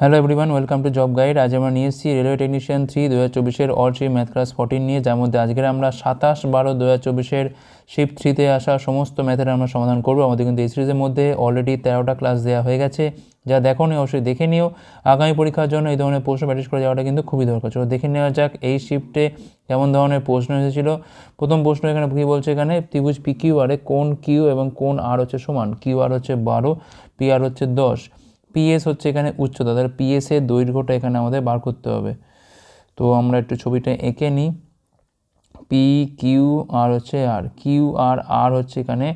Hello everyone welcome to job guide আজ আমরা নিয়ে এসেছি রেলওয়ে টেকনিশিয়ান থ্রি দু হাজার চব্বিশের all three math class fourteen নিয়ে। যার মধ্যে আজকের আমরা সাতাশ বারো দু হাজার চব্বিশের শিফট থ্রিতে আসা সমস্ত ম্যাথের আমরা সমাধান করব। আমাদের কিন্তু এই সিরিজের মধ্যে অলরেডি তেরোটা ক্লাস দেওয়া হয়ে গেছে। যা দেখো নি, অবশ্যই দেখে নিও। আগামী পরীক্ষার জন্য এই ধরনের প্রশ্ন প্র্যাকটিস করে যাওয়াটা কিন্তু খুবই দরকার। চলো দেখে নেওয়া যাক এই শিফটে কেমন ধরনের প্রশ্ন এসেছিল। প্রথম প্রশ্ন এখানে কী বলছে এখানে? ত্রিভুজ পি কিউ আরে কোন কিউ এবং কোন আর হচ্ছে সমান? কিউ আর হচ্ছে বারো পি আর হচ্ছে দশ। পিএস হচ্ছে এখানে উচ্চতা, তাহলে পিএস এর দৈর্ঘ্যটা এখানে আমাদের বার করতে হবে। তো আমরা একটু ছবিটা এঁকে নিই পি কিউ আর হচ্ছে আর কিউ আর আর হচ্ছে এখানে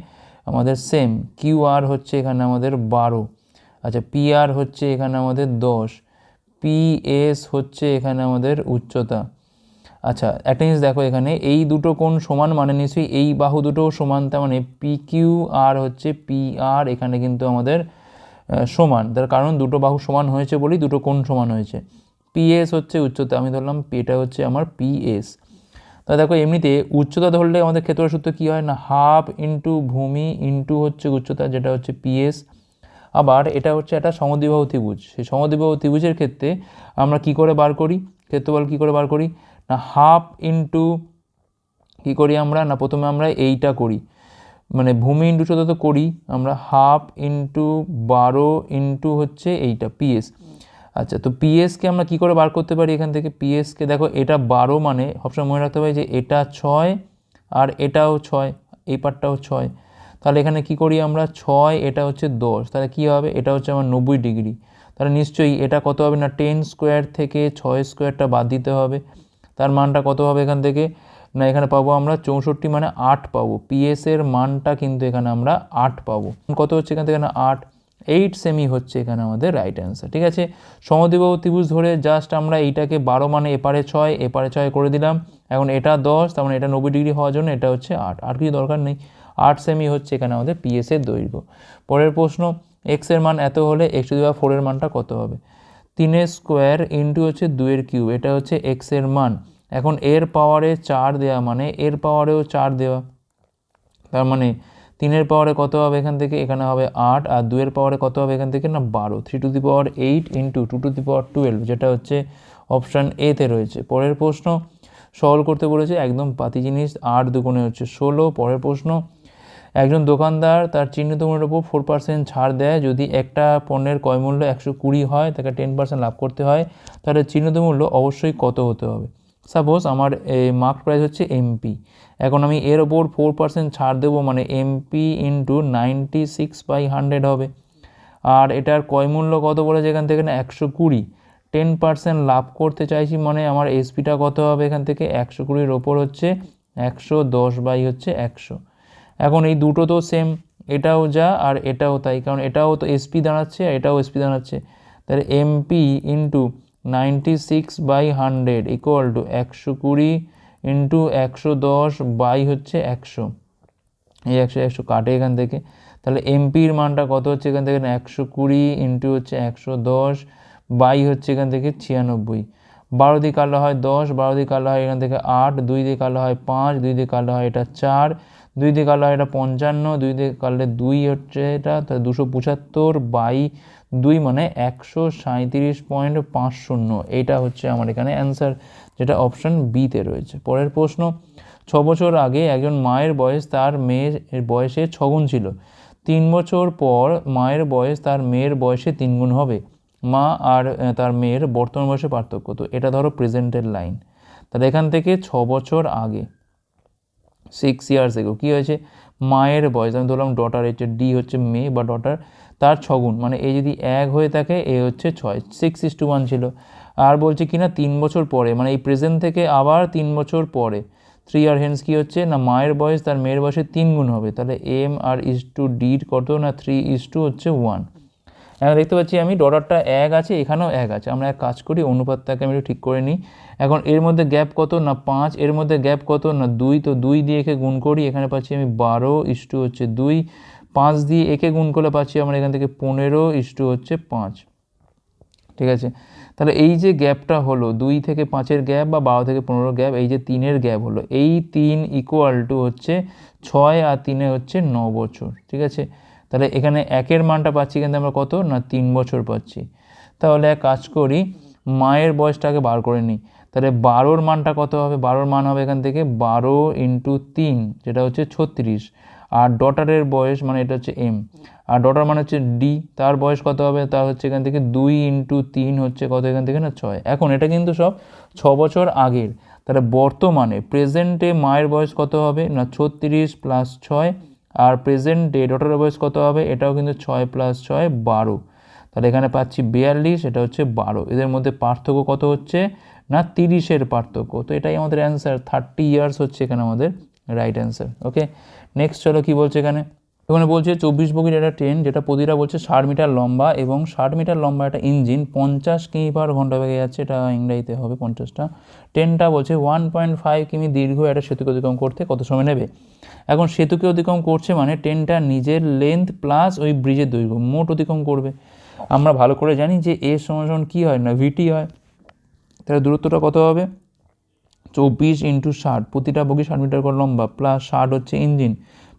আমাদের সেম কিউ আর হচ্ছে এখানে আমাদের বারো। আচ্ছা পি আর হচ্ছে এখানে আমাদের দশ। পি এস হচ্ছে এখানে আমাদের উচ্চতা। আচ্ছা একটা জিনিস দেখো এখানে, এই দুটো কোণ সমান মানে নিশ্চয়ই এই বাহু দুটো সমান, তার মানে পি কিউ আর হচ্ছে পি আর এখানে কিন্তু আমাদের সমান। তার কারণ দুটো বাহু সমান হয়েছে বলেই দুটো কোণ সমান হয়েছে। পিএস হচ্ছে উচ্চতা। আমি ধরলাম এটা হচ্ছে আমার পিএস তা দেখো, এমনিতে উচ্চতা ধরলে আমাদের ক্ষেত্র সূত্র কী হয় না? হাফ ইন্টু ভূমি ইন্টু হচ্ছে উচ্চতা, যেটা হচ্ছে পিএস আবার এটা হচ্ছে একটা সমদ্বিবাহু ত্রিভুজ। সেই সমদ্বিবাহু ত্রিভুজের ক্ষেত্রে আমরা কি করে বার করি? ক্ষেত্রফল কী করে বার করি? না, হাফ ইন্টু কী করি আমরা? না, প্রথমে আমরা এইটা করি। মানে ভূমি ইন্টু উচ্চতা তো করি, আমরা হাফ ইন্টু বারো ইন্টু হচ্ছে এইটা, পিএস। আচ্ছা তো পিএসকে আমরা কি করে বার করতে পারি এখান থেকে? পিএসকে দেখো, এটা বারো মানে সবসময় মনে রাখতে হবে যে এটা ছয় আর এটাও ছয়, এই পার্টটাও ছয়। তাহলে এখানে কি করি আমরা? ছয়, এটা হচ্ছে দশ। তাহলে কী হবে? এটা হচ্ছে আমার নব্বই ডিগ্রি। তাহলে নিশ্চয়ই এটা কত হবে না? টেন স্কোয়ার থেকে ছয় স্কোয়ারটা বাদ দিতে হবে। তার মানটা কত হবে এখান থেকে? না, এখানে পাবো আমরা চৌষট্টি মানে আট পাবো। পিএস এর মানটা কিন্তু এখানে আমরা আট পাবো। কত হচ্ছে এখান থেকে আট। এইট সেমি হচ্ছে এখানে আমাদের রাইট অ্যান্সার ঠিক আছে? সমদ্বিবাহু ত্রিভুজ ধরে জাস্ট আমরা এইটাকে বারো মানে এপারে ছয় এপারে ছয় করে দিলাম। এখন এটা দশ, তার মানে এটা নব্বই ডিগ্রি হওয়ার জন্য এটা হচ্ছে আট। আর কিছু দরকার নেই। আট সেমি হচ্ছে এখানে আমাদের পিএস এর দৈর্ঘ্য। পরের প্রশ্ন এক্সের মান এত হলে এক্স টু দেওয়া ফোরের মানটা কত হবে? তিনের স্কোয়ার ইন্টু হচ্ছে দুয়ের কিউব এটা হচ্ছে এক্সের মান। এখন এর পাওয়ারে চার দেওয়া মানে এর পাওয়ারেও চার দেওয়া। তার মানে তিনের পাওয়ারে কত হবে এখান থেকে? এখানে হবে আট, আর দুয়ের পাওয়ারে কত হবে এখান থেকে? না, বারো। Three to the power eight into two to the power twelve যেটা হচ্ছে অপশান এতে রয়েছে। পরের প্রশ্ন সলভ করতে বলেছে একদম পাতি জিনিস আট দুগুণে হচ্ছে ষোলো। পরের প্রশ্ন, একজন দোকানদার তার চিহ্নিত মূল্যের উপর ফোর পার্সেন্ট ছাড় দেয়। যদি একটা পণ্যের ক্রয় মূল্য একশো কুড়ি হয়, তাকে টেন পার্সেন্ট লাভ করতে হয়, তাহলে চিহ্নিত মূল্য অবশ্যই কত হতে হবে? সাপোজ আমার মার্ক প্রাইস হচ্ছে এমপি এখন আমি এর ওপর ফোর পার্সেন্ট ছাড় দেবো মানে MP into ninety six by hundred হবে। আর এটার কয় মূল্য কত বলেছে এখান থেকে না? একশো কুড়ি। টেন পার্সেন্ট লাভ করতে চাইছি মানে আমার এসপিটা কত হবে এখান থেকে? একশো কুড়ির ওপর হচ্ছে একশো দশ বাই হচ্ছে একশো। এখন এই দুটো তো সেম এটাও যা আর এটাও তাই। কারণ এটাও তো এসপি দাঁড়াচ্ছে আর এটাও এসপি দাঁড়াচ্ছে। তাহলে MP into ninety six by hundred equal to একশো কুড়ি ইন্টু একশো দশ বাই হচ্ছে একশো। এই একশো একশো কাটে এখান থেকে। তাহলে এমপির মানটা কত হচ্ছে এখান থেকে? একশো কুড়ি ইন্টু হচ্ছে একশো দশ বাই হচ্ছে এখান থেকে ছিয়ানব্বই। বারো দিয়ে কালো হয় দশ, বারো দিয়ে কালো হয় এখান থেকে আট, দুই দিয়ে কালো হয় পাঁচ, দুই দিয়ে কালো হয় এটা চার, দুই দিয়ে কালো হয় এটা পঞ্চান্ন, দুই দিয়ে কাটলে দুই হচ্ছে এটা দুশো পঁচাত্তর বাই দুই মানে একশো সাঁত্রিশ পয়েন্ট পাঁচ শূন্য এইটা হচ্ছে আমার এখানে অ্যান্সার যেটা অপশান বিতে রয়েছে। পরের প্রশ্ন, ছ বছর আগে একজন মায়ের বয়স তার মেয়ের বয়সে ছগুণ ছিল। তিন বছর পর মায়ের বয়স তার মেয়ের বয়সে তিনগুণ হবে। মা আর তার মেয়ের বর্তমান বয়সে পার্থক্য। তো এটা ধরো প্রেজেন্টের লাইন তাহলে এখান থেকে ছ বছর আগে সিক্স ইয়ার্স এগো কী হয়েছে? মায়ের বয়স, আমি ধরলাম ডটার হচ্ছে ডি হচ্ছে মেয়ে বা ডটার তার ছগুণ মানে এ যদি এক হয়ে থাকে, এ হচ্ছে ছয় সিক্স ইস টু ওয়ান ছিল। আর বলছে কি না তিন বছর পরে মানে এই প্রেজেন্ট থেকে আবার তিন বছর পরে। থ্রি আর হেন্স কী হচ্ছে? না, মায়ের বয়স, তার মেয়ের বয়সে তিন গুণ হবে। তাহলে এম আর ইস টু ডির কত? না থ্রি ইস টু হচ্ছে ওয়ান এখন দেখতে পাচ্ছি আমি ডলারটা এক আছে, এখানেও এক আছে। আমরা এক কাজ করি, অনুপাতটাকে আমি একটু ঠিক করে নিই। এখন এর মধ্যে গ্যাপ কত? না, পাঁচ। এর মধ্যে গ্যাপ কত? না, দুই। তো দুই দিয়ে গুণ করি, এখানে পাচ্ছি আমি বারো ইস্টু হচ্ছে দুই। পাঁচ দিয়ে একে গুণ করলে পাচ্ছি আমরা এখান থেকে পনেরো ইস্টু হচ্ছে পাঁচ। ঠিক আছে? তাহলে এই যে গ্যাপটা হলো, দুই থেকে পাঁচের গ্যাপ বা বারো থেকে পনেরো গ্যাপ, এই যে তিনের গ্যাপ হলো, এই তিন ইকুয়াল টু হচ্ছে ছয় আর তিনে হচ্ছে ন বছর। ঠিক আছে? তাহলে এখানে একের মানটা পাচ্ছি কিন্তু আমরা কত? না, তিন বছর পাচ্ছি। তাহলে এক কাজ করি, মায়ের বয়সটাকে বার করে নিই। তাহলে বারোর মানটা কত হবে? বারোর মান হবে এখান থেকে বারো ইন্টু তিন, যেটা হচ্ছে ছত্রিশ। আর ডটারের বয়স মানে এটা হচ্ছে এম আর ডটার মানে হচ্ছে ডি তার বয়স কত হবে? তা হচ্ছে এখান থেকে দুই ইন্টু তিন হচ্ছে কত এখান থেকে না? ছয়। এখন এটা কিন্তু সব ছ বছর আগের। তাহলে বর্তমানে প্রেজেন্টে মায়ের বয়স কত হবে? না, ছত্রিশ প্লাস ছয়। আর প্রেজেন্টে ডটারের বয়স কত হবে? এটাও কিন্তু ছয় প্লাস ছয়, বারো। তাহলে এখানে পাচ্ছি বিয়াল্লিশ, এটা হচ্ছে বারো। এদের মধ্যে পার্থক্য কত হচ্ছে? না, তিরিশের পার্থক্য। তো এটাই আমাদের অ্যান্সার থার্টি ইয়ার্স হচ্ছে এখানে আমাদের রাইট অ্যান্সার ওকে নেক্সট চলো কী বলছে এখানে? এখানে বলছে চব্বিশ বগির একটা ট্রেন যেটা প্রতিটা বলছে ষাট মিটার লম্বা এবং ষাট মিটার লম্বা একটা ইঞ্জিন পঞ্চাশ কিমি পার ঘণ্টা বেগে যাচ্ছে, এটা ইংরাজিতে হবে পঞ্চাশটা। ট্রেনটা বলছে ওয়ান পয়েন্ট ফাইভ কিমি দীর্ঘ একটা সেতুকে অতিক্রম করতে কত সময় নেবে? এখন সেতুকে অতিক্রম করছে মানে ট্রেনটা নিজের লেন্থ প্লাস ওই ব্রিজের দৈর্ঘ্য, মোট অতিক্রম করবে। আমরা ভালো করে জানি যে এর সমান কী হয় না ভিটি হয়। তাহলে দূরত্বটা কত হবে? চব্বিশ ইন্টু ষাট, প্রতিটা বগি ষাট মিটার করে লম্বা প্লাস ষাট হচ্ছে engine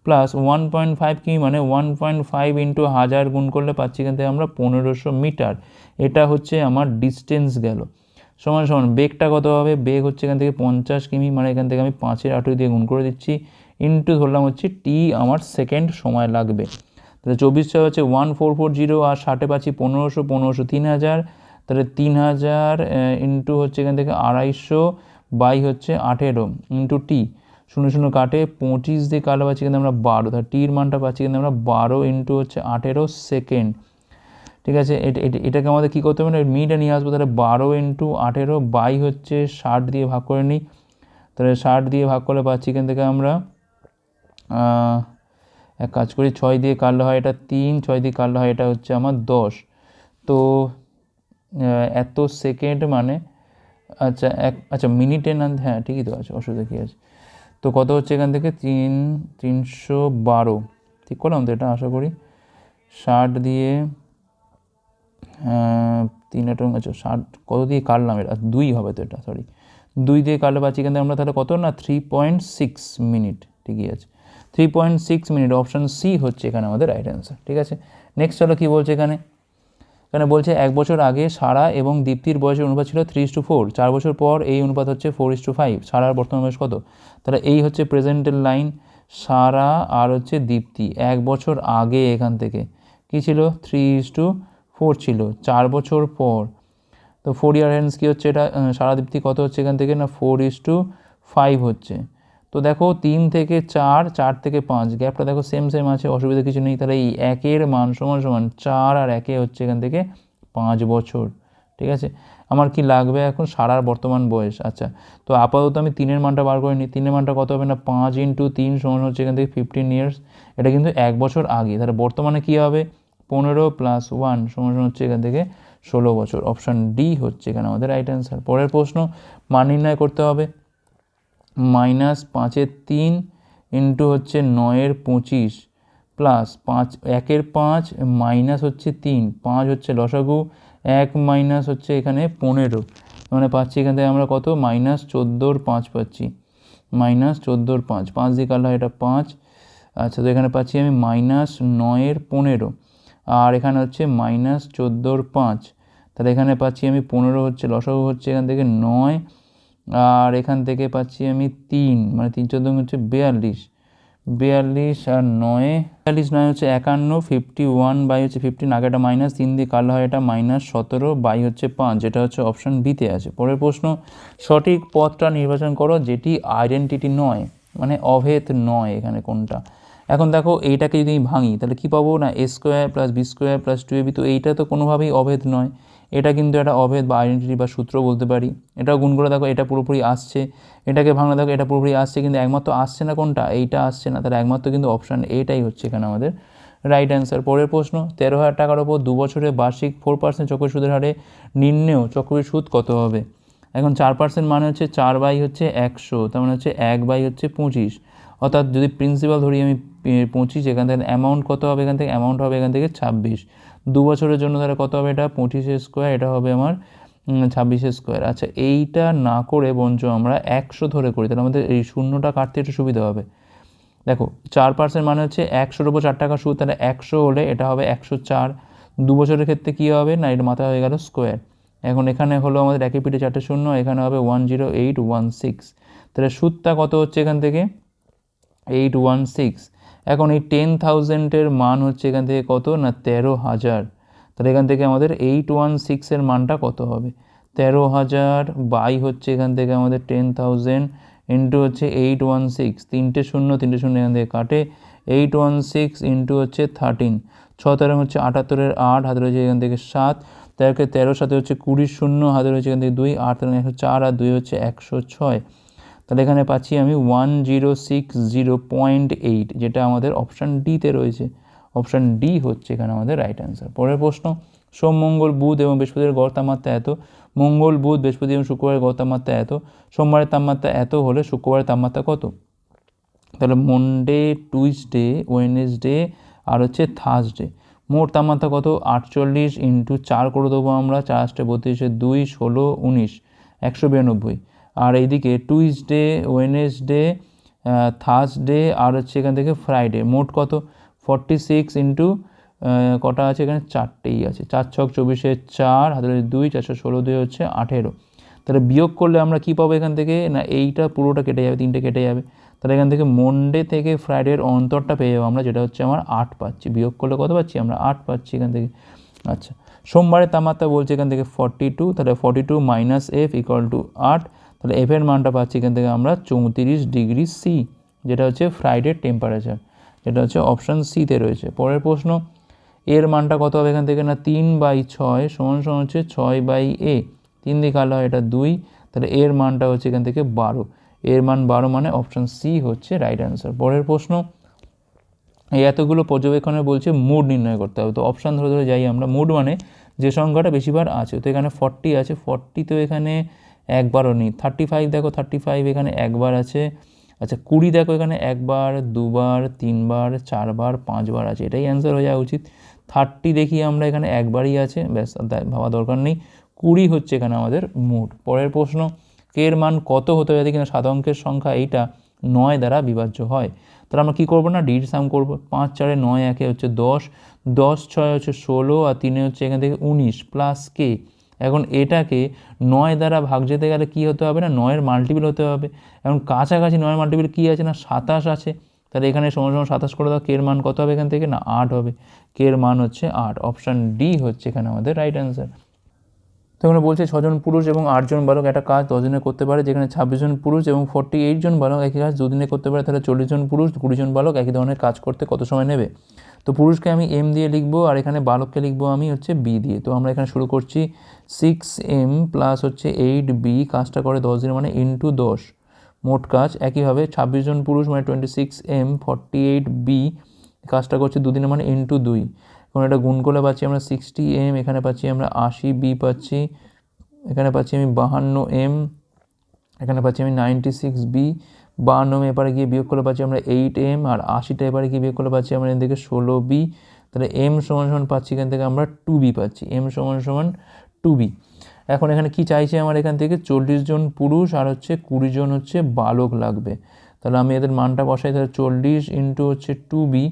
plus one point five কি মানে ওয়ান পয়েন্ট ফাইভ ইন্টু হাজার গুণ করলে পাচ্ছি এখান থেকে আমরা পনেরোশো মিটার এটা হচ্ছে আমার ডিস্টেন্স গেল। সমান সমান, বেগটা কত হবে? বেগ হচ্ছে এখান থেকে পঞ্চাশ কিমি মানে এখান থেকে আমি পাঁচের আঠেরো দিয়ে গুণ করে দিচ্ছি ইন্টু ধরলাম হচ্ছে টি আমার সেকেন্ড সময় লাগবে। তাহলে চব্বিশটা হচ্ছে ওয়ান ফোর ফোর জিরো আর ষাটে পাচ্ছি পনেরোশো পনেরোশো তিন হাজার, তাহলে তিন হাজার ইন্টু হচ্ছে এখান থেকে আড়াইশো বাই হচ্ছে আঠেরো ইন্টু টি শূন্য শূন্য কাটে পঁচিশ দিয়ে কালো পাচ্ছি কিন্তু আমরা বারো, তাহলে টির মানটা পাচ্ছি কিন্তু আমরা বারো ইন্টু হচ্ছে আঠেরো সেকেন্ড ঠিক আছে এটাকে আমাদের কী করতে হবে না মিটা নিয়ে আসব, তাহলে বারো ইন্টু আঠেরো বাই হচ্ছে ষাট দিয়ে ভাগ করে নিই। তাহলে ষাট দিয়ে ভাগ করলে পাচ্ছি এখান থেকে আমরা এক কাজ করি, ছয় দিয়ে কাটলে হয় এটা তিন, ছয় দিয়ে কাটলে হয় এটা হচ্ছে আমার দশ। তো এত সেকেন্ড মানে আচ্ছা এক আচ্ছা মিনিটে না হ্যাঁ ঠিকই তো আছে, অসুবিধা কী আছে? তো কত হচ্ছে এখান থেকে? তিন, তিনশো বারো। ঠিক করলাম তো এটা, আশা করি। ষাট দিয়ে তিন একটা আচ্ছা ষাট, কত দিয়ে কাটলাম এটা? দুই হবে তো এটা সরি দুই দিয়ে কাটলে পাচ্ছি এখান থেকে আমরা তাহলে কত না? থ্রি পয়েন্ট সিক্স মিনিট ঠিকই আছে। Three point six minute option C হচ্ছে এখানে আমাদের রাইট অ্যান্সার ঠিক আছে? নেক্সট চলো কী বলছে এখানে? এখানে বলছে এক বছর আগে সারা এবং দীপ্তির বয়সের অনুপাত ছিল থ্রি টু ফোর চার বছর পর এই অনুপাত হচ্ছে ফোর ইস টু ফাইভ সারার বর্তমান বয়স কত? তাহলে এই হচ্ছে প্রেজেন্টের লাইন সারা আর হচ্ছে দীপ্তি, এক বছর আগে এখান থেকে। কী ছিল? থ্রি ইস টু ফোর ছিল, চার বছর পর। তো ফোর ইয়ার হ্যান্স কী হচ্ছে এটা? সারা দীপ্তি কত হচ্ছে এখান থেকে? না ফোর ইস টু ফাইভ হচ্ছে। তো দেখো তিন থেকে চার চার থেকে পাঁচ গ্যাপটা দেখো সেম সেম আছে, অসুবিধা কিছু নেই। তাহলে এই একের মান সমান সমান চার আর একে হচ্ছে এখান থেকে পাঁচ বছর, ঠিক আছে? আমার কি লাগবে এখন? সারার বর্তমান বয়স আচ্ছা। তো আপাতত আমি তিনের মানটা বার করে নিই। তিনের মানটা কত হবে না? পাঁচ ইন্টু তিন সমান হচ্ছে এখান থেকে ফিফটিন ইয়ার্স এটা কিন্তু এক বছর আগে। তাহলে বর্তমানে কী হবে? পনেরো প্লাস ওয়ান সমান সমান হচ্ছে এখান থেকে ষোলো বছর। অপশান ডি হচ্ছে এখানে আমাদের রাইট অ্যান্সার পরের প্রশ্ন, মান নির্ণয় করতে হবে। মাইনাস পাঁচের তিন ইন্টু হচ্ছে নয়ের পঁচিশ প্লাস পাঁচ, একের পাঁচ মাইনাস হচ্ছে তিন, পাঁচ হচ্ছে লসাগু, এক মাইনাস হচ্ছে এখানে পনেরো। মানে পাচ্ছি এখান থেকে আমরা কত? মাইনাস চোদ্দোর পাঁচ পাচ্ছি। মাইনাস চোদ্দোর পাঁচ পাঁচ দিয়ে কাটলে এটা পাঁচ। আচ্ছা তো এখানে পাচ্ছি আমি মাইনাস নয়ের পনেরো। আর এখানে হচ্ছে মাইনাস চোদ্দোর পাঁচ। তাহলে এখানে পাচ্ছি আমি পনেরো হচ্ছে, লসাগু হচ্ছে এখান থেকে নয়। আর এখান থেকে পাচ্ছি আমি তিন মানে তিন চোদ্দ হচ্ছে বিয়াল্লিশ। বিয়াল্লিশ আর নয়, বিয়াল্লিশ নয় হচ্ছে একান্ন ফিফটি ওয়ান বাই হচ্ছে ফিফটিন আগে এটা মাইনাস তিন দিয়ে কালো হয় এটা মাইনাস সতেরো বাই হচ্ছে পাঁচ, যেটা হচ্ছে অপশান বিতে আছে। পরের প্রশ্ন, সঠিক পথটা নির্বাচন করো যেটি আইডেন্টিটি নয় মানে অভেদ নয় এখানে কোনটা। এখন দেখো এইটাকে যদি আমি ভাঙি, তাহলে কী পাবো? না A square plus B square plus two AB তো এইটা তো কোনোভাবেই অভেদ নয়। এটা কিন্তু একটা অভেদ বা আইডেন্টিটি বা সূত্র বলতে পারি। এটা গুণ করে দেখো, এটা পুরোপুরি আসছে। এটাকে ভাঙলে দেখো, এটা পুরোপুরি আসছে, কিন্তু একমাত্র আসছে না কোনটা? এইটা আসছে না। তাহলে একমাত্র কিন্তু অপশান এটাই হচ্ছে এখানে আমাদের রাইট অ্যান্সার পরের প্রশ্ন, তেরো হাজার টাকার ওপর দু বছরে বার্ষিক ফোর পার্সেন্ট চক্র সুদের হারে নিম্নেও চক্রবৃদ্ধি সুদ কত হবে? এখন চার পার্সেন্ট মানে হচ্ছে চার বাই হচ্ছে একশো, তার মানে হচ্ছে এক বাই হচ্ছে পঁচিশ। অর্থাৎ যদি প্রিন্সিপাল ধরি আমি পঁচিশ, এখান থেকে অ্যামাউন্ট কত হবে? এখান থেকে অ্যামাউন্ট হবে এখান থেকে ছাব্বিশ। দু বছরের জন্য তাহলে কত হবে এটা? পঁচিশে স্কোয়ার, এটা হবে আমার ছাব্বিশে স্কোয়ার। আচ্ছা এইটা না করে বঞ্চ আমরা একশো ধরে করি, তাহলে আমাদের এই শূন্যটা কাটতে একটু সুবিধা হবে। দেখো, চার পার্সেন্ট মানে হচ্ছে একশোর ওপর চার টাকা সুদ, তাহলে একশো হলে এটা হবে একশো চার। দু বছরের ক্ষেত্রে কী হবে? না, এটা মাথা হয়ে গেল স্কোয়ার। এখন এখানে হলো আমাদের একই পিঠে চারটে শূন্য, এখানে হবে one zero eight one six তাহলে সুদটা কত হচ্ছে এখান থেকে? এইট ওয়ান সিক্স এখন এই টেন থাউজেন্ডের মান হচ্ছে এখান থেকে কত না তেরো হাজার? তাহলে এখান থেকে আমাদের এইট ওয়ান সিক্সের মানটা কত হবে? তেরো হাজার বাই হচ্ছে এখান থেকে আমাদের টেন থাউজেন্ড ইন্টু হচ্ছে এইট ওয়ান সিক্স তিনটে শূন্য তিনটে শূন্য এখান থেকে কাটে। এইট ওয়ান সিক্স ইন্টু হচ্ছে থার্টিন ছ তেরো হচ্ছে আটাত্তরের আট হাতে রয়েছে এখান থেকে সাত। তেরোকে তেরো সাথে হচ্ছে কুড়ি শূন্য হাতে রয়েছে এখান থেকে দুই। আট তেরো একশো চার, আর দুই হচ্ছে একশো ছয়। তাহলে এখানে পাচ্ছি আমি one zero six zero point eight যেটা আমাদের অপশান ডিতে রয়েছে। অপশান ডি হচ্ছে এখানে আমাদের রাইট অ্যান্সার পরের প্রশ্ন, সোম, মঙ্গল, বুধ এবং বৃহস্পতির গড় তাপমাত্রা এত? মঙ্গল, বুধ, বৃহস্পতি এবং শুক্রবারের গড় তাপমাত্রা এত? সোমবারের তাপমাত্রা এত হলে শুক্রবারের তাপমাত্রা কত? তাহলে মনডে টুইসডে ওয়েনেসডে আর হচ্ছে থার্সডে মোট তাপমাত্রা কত? আটচল্লিশ ইন্টু চার করে দেবো আমরা, চার আটটা বত্রিশে দুই, ষোলো, উনিশ, একশো বিরানব্বই। আর এইদিকে টুইসডে ওয়েনেসডে থার্সডে আর হচ্ছে এখান থেকে ফ্রাইডে মোট কত? ফর্টি সিক্স ইন্টু কটা আছে এখানে? চারটেই আছে। চার ছক চব্বিশে চার, হাতে দুই চারশো ষোলো, দুই হচ্ছে আঠেরো। তাহলে বিয়োগ করলে আমরা কী পাবো এখান থেকে? না, এইটা পুরোটা কেটে যাবে, তিনটে কেটে যাবে। তাহলে এখান থেকে মন্ডে থেকে ফ্রাইডের অন্তরটা পেয়ে যাব আমরা, যেটা হচ্ছে আমার আট পাচ্ছি। বিয়োগ করলে কত পাচ্ছি? আমরা আট পাচ্ছি এখান থেকে। আচ্ছা সোমবারের তাপমাত্রা বলছে এখান থেকে ফর্টি টু তাহলে forty two minus F equal to আট। তাহলে এফের মানটা পাচ্ছি এখান থেকে আমরা চৌত্রিশ ডিগ্রি সি যেটা হচ্ছে ফ্রাইডের টেম্পারেচার যেটা হচ্ছে অপশান সিতে রয়েছে। পরের প্রশ্ন, এর মানটা কত হবে এখান থেকে না তিন বাই ছয় সমান সমান হচ্ছে ছয় বাই এ তিন দিকে আলো হয় এটা দুই, তাহলে এর মানটা হচ্ছে এখান থেকে বারো। এর মান বারো মানে অপশান সি হচ্ছে রাইট অ্যান্সার পরের প্রশ্ন, এই এতগুলো পর্যবেক্ষণে বলছে মুড নির্ণয় করতে হবে। তো অপশান ধরে ধরে যাই আমরা। মুড মানে যে সংখ্যাটা বেশিবার আছে, তো এখানে ফর্টি আছে ফর্টি তো এখানে একবারও নেই। থার্টি ফাইভ দেখো থার্টি ফাইভ এখানে একবার আছে। আচ্ছা কুড়ি দেখো এখানে একবার, দুবার, তিনবার, চারবার, পাঁচবার আছে। এটাই অ্যান্সার হয়ে যাওয়া উচিত। থার্টি দেখি আমরা এখানে একবারই আছে। ব্যাস ভাবা দরকার নেই। কুড়ি হচ্ছে এখানে আমাদের মুড পরের প্রশ্ন কের মান কত হতে হবে? কিনা সাত অঙ্কের সংখ্যা এইটা নয় দ্বারা বিভাজ্য হয়। তাহলে আমরা কী করব না? ডির সাম করব। পাঁচ, চারে নয়, একে হচ্ছে দশ। দশ, ছয় হচ্ছে ষোলো, আর তিনে হচ্ছে এখান থেকে উনিশ প্লাস কে এখন এটাকে নয় দ্বারা ভাগ যেতে গেলে কী হতে হবে না? নয়ের মাল্টিপিল হতে হবে। এখন কাছাকাছি নয়ের মাল্টিপিল কী আছে না? সাতাশ আছে। তাহলে এখানে সময় সময় সাতাশ করে দাও কের মান কত হবে এখান থেকে? না, আট হবে। কের মান হচ্ছে আট। অপশান ডি হচ্ছে এখানে আমাদের রাইট অ্যান্সার তো এখানে বলছে ছজন পুরুষ এবং আটজন বালক। একটা কাজ দশজনে করতে পারে, যেখানে ছাব্বিশ জন পুরুষ এবং ফর্টি এইট জন বালক একই কাজ দুদিনে করতে পারে, তাহলে চল্লিশ জন পুরুষ কুড়ি জন বালক একই ধরনের কাজ করতে কত সময় নেবে? তো পুরুষকে আমি এম দিয়ে লিখব আর এখানে বালককে লিখব আমি হচ্ছে বি দিয়ে। তো আমরা এখানে শুরু করছি সিক্স এম প্লাস হচ্ছে এইট বি কাজটা করে দশ দিনের মানে ইন্টু দশ। মোট কাজ একইভাবে ছাব্বিশ জন পুরুষ মানে twenty six M forty eight B কাজটা করছে দুদিনের মানে ইন্টু দুই। এখন এটা গুণ করলে পাচ্ছি আমরা সিক্সটি এম এখানে পাচ্ছি আমরা আশি বি পাচ্ছি, এখানে পাচ্ছি আমি বাহান্ন এম এখানে পাচ্ছি আমি নাইনটি সিক্স বি বাহান্ন এম এপারে গিয়ে বিয়োগ করলে পাচ্ছি আমরা এইট এম আর আশিটা এপারে গিয়ে বিয়োগ করলে পাচ্ছি আমরা এখান থেকে ষোলো বি তাহলে এম সমান সমান পাচ্ছি এখান থেকে আমরা টু বি পাচ্ছি এম সমান সমান টু বি এখন এখানে কি চাইছে আমার এখান থেকে? চল্লিশ জন পুরুষ আর হচ্ছে কুড়ি জন হচ্ছে বালক লাগবে। তাহলে আমি এদের মানটা বসাই, তাহলে চল্লিশ ইন্টু হচ্ছে টু বি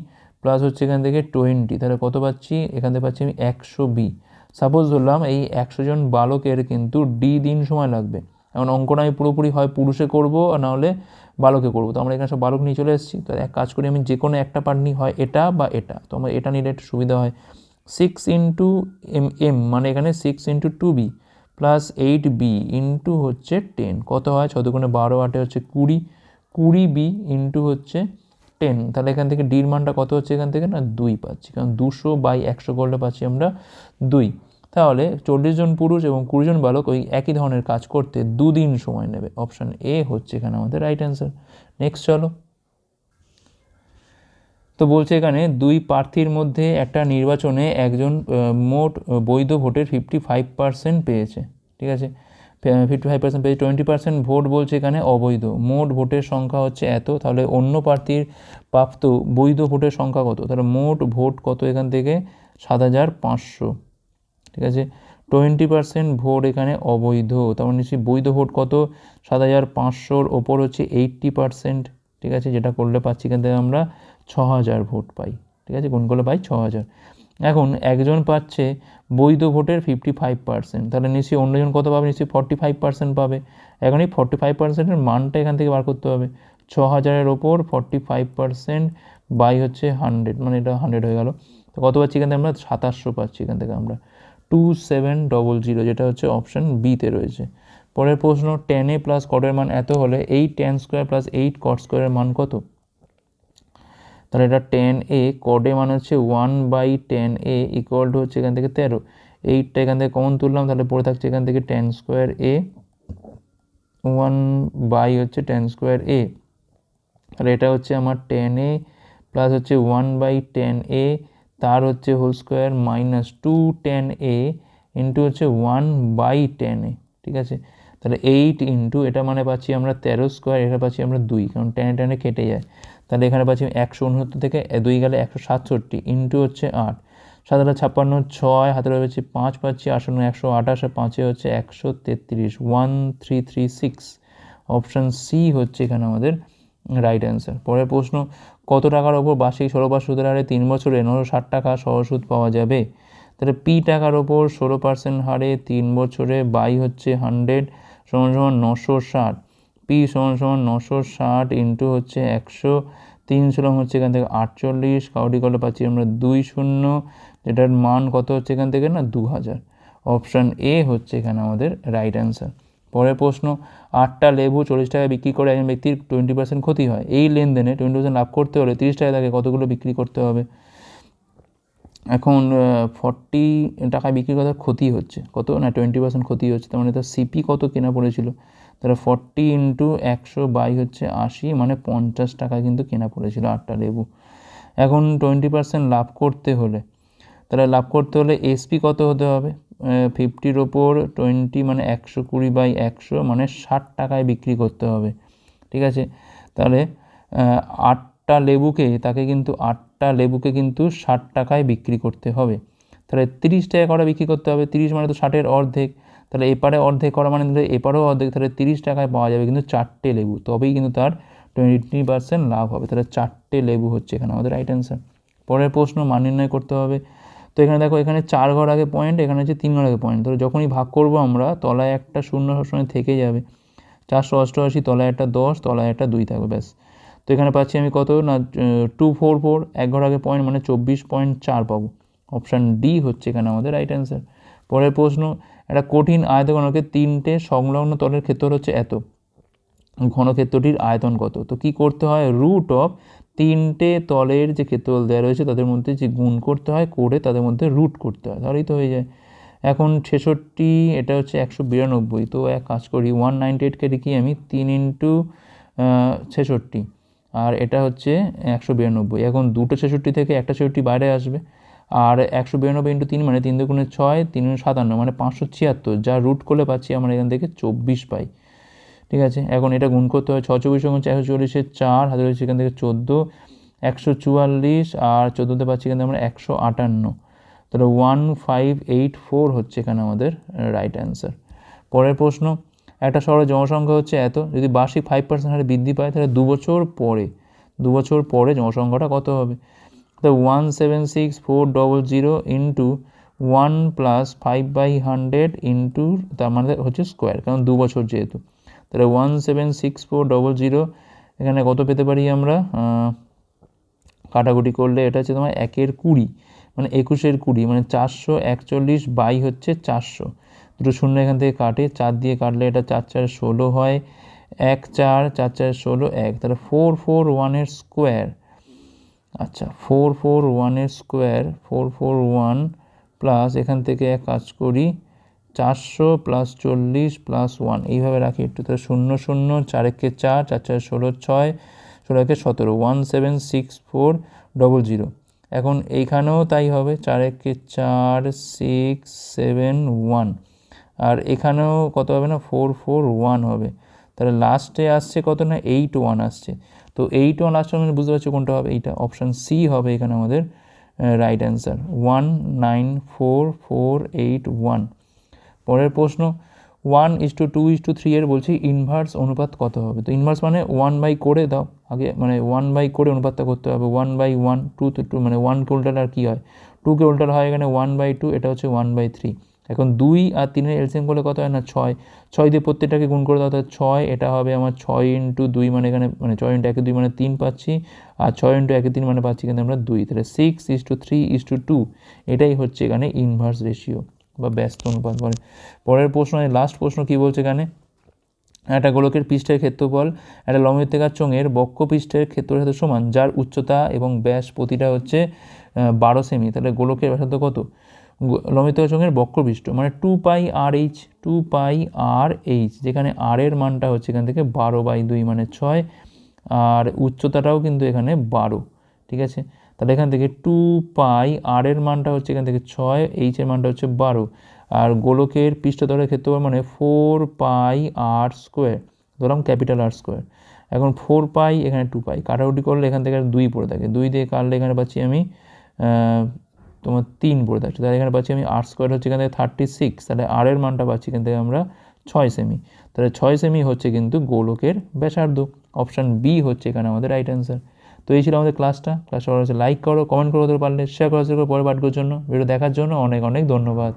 প্লাস হচ্ছে এখান থেকে টোয়েন্টি তাহলে কত পাচ্ছি? এখান থেকে পাচ্ছি আমি একশো বি সাপোজ ধরলাম এই একশো জন বালকের কিন্তু ডি দিন সময় লাগবে। এখন অঙ্কটা আমি পুরোপুরি হয় পুরুষে করব, আর নাহলে বালকে করব। তো আমরা এখানে সব বালক নিয়ে চলে এসেছি। তো এক কাজ করি, আমি যে কোনো একটা পার্ট নিই হয় এটা বা এটা। তো আমার এটা নিলে একটু সুবিধা হয়। সিক্স ইন্টু এম এম মানে এখানে six into two B plus eight B into হচ্ছে টেন কত হয়? ছ বারো আটে হচ্ছে কুড়ি। কুড়ি বি ইন্টু হচ্ছে টেন তাহলে এখান থেকে ডির মানটা কত হচ্ছে এখান থেকে? না, দুই পাচ্ছি, কারণ দুশো বাই একশো করলে পাচ্ছি আমরা দুই। তাহলে চল্লিশ জন পুরুষ এবং কুড়ি জন বালক ওই একই ধরনের কাজ করতে দুদিন সময় নেবে। অপশান এ হচ্ছে এখানে আমাদের রাইট অ্যান্সার নেক্সট চলো। তো বলছে এখানে দুই প্রার্থীর মধ্যে একটা নির্বাচনে একজন মোট বৈধ ভোটের ফিফটি ফাইভ পার্সেন্ট পেয়েছে। ঠিক আছে? ফিফটি ফাইভ পার্সেন্ট পেয়েছে টোয়েন্টি পার্সেন্ট ভোট বলছে এখানে অবৈধ। মোট ভোটের সংখ্যা হচ্ছে এত, তাহলে অন্য প্রার্থীর প্রাপ্ত বৈধ ভোটের সংখ্যা কত? তাহলে মোট ভোট কত এখান থেকে? সাত হাজার পাঁচশো। ঠিক আছে? টোয়েন্টি পার্সেন্ট ভোট এখানে অবৈধ। তার মানে বৈধ ভোট কত? সাত হাজার পাঁচশোর ওপর হচ্ছে এইট্টি পার্সেন্ট ঠিক আছে? যেটা করলে পাচ্ছি এখান থেকে আমরা ছ হাজার ভোট পাই। ঠিক আছে? গুণ করলে পাই ছ হাজার এখন একজন পাচ্ছে বৈধ ভোটের ফিফটি ফাইভ পার্সেন্ট তাহলে নিশ্চয়ই অন্যজন কত পাবে? নিশ্চয়ই ফর্টি ফাইভ পার্সেন্ট পাবে। এখন এই ফর্টি ফাইভ পার্সেন্টের মানটা এখান থেকে বার করতে হবে। ছ হাজারের ওপর ফর্টি ফাইভ পার্সেন্ট বাই হচ্ছে হান্ড্রেড মানে এটা হান্ড্রেড হয়ে গেল। তো কত পাচ্ছি এখান থেকে আমরা? সাতাশশো পাচ্ছি এখান থেকে আমরা। টু সেভেন ডবল জিরো যেটা হচ্ছে অপশান বিতে রয়েছে। পরের প্রশ্ন টেন এ প্লাস কটের মান এত হলে এই টেন স্কোয়ার প্লাস এইট কট স্কোয়ারের মান কত? তাহলে এটা টেন এ কডে মানে হচ্ছে one by ten A equal to হচ্ছে এখান থেকে তেরো। এইটটা এখান থেকে কমন তুললাম, তাহলে পড়ে থাকছে এখান থেকে ten square A one by হচ্ছে টেন স্কোয়ার এ আর এটা হচ্ছে আমার টেন এ প্লাস হচ্ছে ওয়ান বাই টেন এ তার হচ্ছে whole square minus two ten A into হচ্ছে ওয়ান বাই টেন এ ঠিক আছে? তাহলে এইট ইন্টু এটা মানে পাচ্ছি আমরা তেরো স্কোয়ার এটা পাচ্ছি আমরা দুই, কারণ টেনে টেনে কেটে যায়। তাহলে এখানে পাচ্ছি একশো উনসত্তর থেকে দুই গেলে একশো সাতষট্টি ইন্টু হচ্ছে আট। সাত হাজার ছাপ্পান্ন, ছয় হাতের হচ্ছে পাঁচ পাচ্ছি আসন্ন একশো আঠাশ, আর পাঁচে হচ্ছে একশো তেত্রিশ। One three three six option C হচ্ছে এখানে আমাদের রাইট অ্যান্সার পরের প্রশ্ন, কত টাকার ওপর বার্ষিক ষোলো সুদের হারে তিন বছরে নশো ষাট টাকা সহসুদ পাওয়া যাবে? তাহলে পি টাকার ওপর ষোলো পার্সেন্ট হারে তিন বছরে বাই হচ্ছে হান্ড্রেড সমান সমান নশো ষাট। পি সমান সমান নশো ষাট ইন্টু হচ্ছে একশো, তিন সুলং হচ্ছে এখান থেকে আটচল্লিশ, কাউডি করলে পাচ্ছি আমরা দুই শূন্য, যেটার মান কত হচ্ছে এখান থেকে না? দু হাজার অপশান এ হচ্ছে এখানে আমাদের রাইট অ্যান্সার পরের প্রশ্ন, আটটা লেবু চল্লিশ টাকা বিক্রি করে একজন ব্যক্তির টোয়েন্টি পার্সেন্ট ক্ষতি হয়। এই লেনদেনে টোয়েন্টি পার্সেন্ট লাভ করতে হলে তিরিশ টাকা তাকে কতগুলো বিক্রি করতে হবে? এখন ফর্টি টাকায় বিক্রি করার ক্ষতি হচ্ছে। কত? না টোয়েন্টি পার্সেন্ট ক্ষতি হচ্ছে। তার মানে তার সিপি কত কেনা পড়েছিল তাহলে ফর্টি ইন্টু একশো বাই হচ্ছে আশি মানে পঞ্চাশ টাকা কিন্তু কেনা পড়েছিল আটটা লেবু। এখন টোয়েন্টি পার্সেন্ট লাভ করতে হলে, তাহলে লাভ করতে হলে এসপি কত হতে হবে? ফিফটির ওপর টোয়েন্টি মানে একশো কুড়ি বাই একশো মানে ষাট টাকায় বিক্রি করতে হবে, ঠিক আছে? তাহলে আটটা লেবুকে, তাকে কিন্তু আটটা লেবুকে কিন্তু ষাট টাকায় বিক্রি করতে হবে। তাহলে তিরিশ টাকা করে বিক্রি করতে হবে, তিরিশ মানে তো ষাটের অর্ধেক। তাহলে এপারে অর্ধেক করা মানে তাহলে এপারেও অর্ধেক, তাহলে তিরিশ টাকায় পাওয়া যাবে কিন্তু চারটে লেবু। তবেই কিন্তু তার টোয়েন্টি পার্সেন্ট লাভ হবে। তাহলে চারটে লেবু হচ্ছে এখানে আমাদের রাইট অ্যান্সার পরের প্রশ্ন, মান নির্ণয় করতে হবে। তো এখানে দেখো, এখানে চার ঘর আগে পয়েন্ট এখানে হচ্ছে তিন ঘর আগে পয়েন্ট তো যখনই ভাগ করব আমরা, তলায় একটা শূন্য সবসময় থেকে যাবে। চারশো অষ্টআশি, তলায় একটা দশ, তলায় একটা দুই থাকবে, ব্যাস। তো এখানে পাচ্ছি আমি কত? না টু ফোর ফোর এক ঘর আগে পয়েন্ট মানে চব্বিশ পয়েন্ট চার পাবো। অপশান ডি হচ্ছে এখানে আমাদের রাইট অ্যান্সার পরের প্রশ্ন একটা কঠিন আয়তঘনকে তিনটে সংলগ্ন তলের ক্ষেত্র হচ্ছে এত। ঘনক্ষেত্রটির আয়তন কত? তো কি করতে হয়? রুট অফ তিনটে তলের যে ক্ষেত্রফল দেওয়া রয়েছে, তাদের মধ্যে যে গুণ করতে হয়, করে তাদের মধ্যে রুট করতে হয়। তাহলেই তো হয়ে যায়। এখন ছেষট্টি, এটা হচ্ছে একশো বিরানব্বই। তো এক কাজ করি ওয়ান নাইনটি এইটকে লিখি আমি? তিন ইন্টু ছেষট্টি। আর এটা হচ্ছে একশো বিরানব্বই। এখন দুটো ছেষট্টি থেকে একটা ছেষট্টি বাইরে আসবে। আর একশো বিরানব্বই ইন্টু তিন মানে তিন দুগুণে ছয়, তিন সাতান্ন মানে পাঁচশো ছিয়াত্তর, যা রুট করলে পাচ্ছি আমরা এখান থেকে চব্বিশ পাই। ঠিক আছে? এখন এটা গুণ করতে হয় ছ চব্বিশ গুণ একশো চল্লিশের চার, হাতে রয়েছে এখান থেকে চোদ্দ, একশো চুয়াল্লিশ, আর চোদ্দোতে পাচ্ছি এখান থেকে আমরা একশো আটান্ন। তাহলে ওয়ান ফাইভ এইট ফোর হচ্ছে এখানে আমাদের রাইট অ্যান্সার পরের প্রশ্ন, একটা শহরের জনসংখ্যা হচ্ছে এত, যদি বার্ষিক ফাইভ পার্সেন্ট হারে বৃদ্ধি পায় তাহলে দু বছর পরে, দু বছর পরে জনসংখ্যাটা কত হবে? Double zero into one plus five by hundred into তার মানে হচ্ছে স্কোয়ার কারণ দু বছর যেহেতু। তাহলে one seven six four double zero এখানে কত পেতে পারি আমরা? কাটাকুটি করলে এটা হচ্ছে তোমার একের কুড়ি মানে একুশের কুড়ি মানে চারশো একচল্লিশ বাই হচ্ছে চারশো। দুটো শূন্য এখান থেকে কাটে, চার দিয়ে কাটলে এটা চার চার ষোলো হয়, এক চার চার চার ষোলো, এক। তাহলে ফোর ফোর ওয়ানের স্কোয়ার আচ্ছা ফোর ফোর ওয়ানের square four four one plus এখান থেকে এক কাজ করি, চারশো প্লাস চল্লিশ প্লাস ওয়ান এইভাবে রাখি একটু, তাহলে শূন্য শূন্য চার একে চার চার চার ষোলো ছয়, ষোলো একে সতেরো one seven six four double zero এখন এইখানেও তাই হবে চার একে চার সিক্স সেভেন ওয়ান আর এখানেও কত হবে না ফোর ফোর ওয়ান হবে। তাহলে লাস্টে আসছে কত না এইট ওয়ান আসছে। তো এইট ওয়ান লাস্টে মানে বুঝতে পারছি কোনটা হবে? এইটা অপশান সি হবে এখানে আমাদের right answer one nine four four eight one পরের প্রশ্ন one is two two is two three এর বলছি ইনভার্স অনুপাত কত হবে? তো ইনভার্স মানে ওয়ান বাই করে দাও। আগে মানে ওয়ান বাই করে অনুপাতটা করতে হবে। One by one two two মানে ওয়ান কোলটার আর কী হয়? টুকে উল্টার হয় এখানে ওয়ান বাই টু এটা হচ্ছে ওয়ান বাই থ্রি এখন দুই আর তিনের এলসিএম করলে কত হয় না? ছয়। ছয় দিয়ে প্রত্যেকটাকে গুণ করে দাও অর্থাৎ ছয়, এটা হবে আমার ছয় ইন্টু দুই মানে এখানে মানে ছয় ইন্টু একে দুই মানে তিন পাচ্ছি, আর ছয় ইন্টু একে তিন মানে পাচ্ছি কিন্তু আমরা দুই। তাহলে six is two three is two two এটাই হচ্ছে এখানে ইনভার্স রেশিও বা ব্যস্ত অনুপাত বলে। পরের প্রশ্ন লাস্ট প্রশ্ন কী বলছে এখানে? একটা গোলকের পৃষ্ঠের ক্ষেত্রফল, একটা লম্বিত্তিকার চোঙের বক্ষ পৃষ্ঠের ক্ষেত্রের সাথে সমান, যার উচ্চতা এবং ব্যাস প্রতিটা হচ্ছে বারো সেমি। তাহলে গোলকের ব্যাসার্ধ কত? লম্বিত্তিকার চোঙের বক্রপৃষ্ঠ মানে two pi r h two pi r h যেখানে আর এর মানটা হচ্ছে এখান থেকে বারো বাই দুই মানে ছয়, আর উচ্চতাটাও কিন্তু এখানে বারো, ঠিক আছে? তাহলে এখান থেকে টু পাই আর এর মানটা হচ্ছে এখান থেকে ছয় এইচ এর মানটা হচ্ছে বারো, আর গোলকের পৃষ্ঠতলের ক্ষেত্রফল মানে ফোর পাই আর স্কোয়ার ধরলাম ক্যাপিটাল আর স্কোয়ার এখন ফোর পাই এখানে টু পাই কাটাকুটি করলে এখান থেকে দুই পড়ে থাকে, দুই দিয়ে কাটলে এখানে পাচ্ছি আমি তোমার তিন পড়ে থাকছে। তাহলে এখানে পাচ্ছি আমি আর স্কোয়ার হচ্ছে এখান থেকে থার্টি সিক্স তাহলে আর এর মানটা পাচ্ছি এখান থেকে আমরা ছয় সেমি তাহলে ছয় সেমি হচ্ছে কিন্তু গোলকের ব্যাসার্ধ। অপশান বি হচ্ছে এখানে আমাদের রাইট অ্যান্সার তো এই ছিল আমাদের ক্লাসটা ক্লাসটা হচ্ছে লাইক করো কমেন্ট করো পারলে শেয়ার করো পরে পাঠ করার জন্য ভিডিও দেখার জন্য অনেক অনেক ধন্যবাদ।